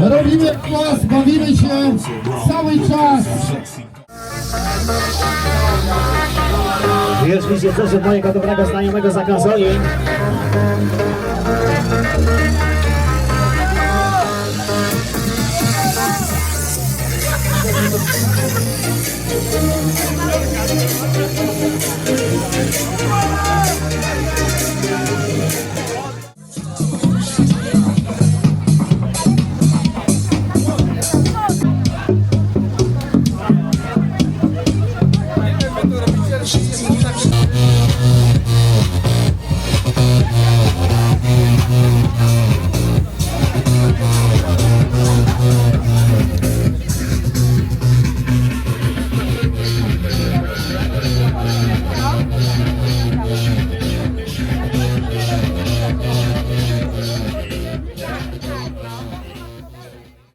Robimy klas, bawimy się cały czas. Już mi się coś od mojego dobrego znajomego za konsoli. She's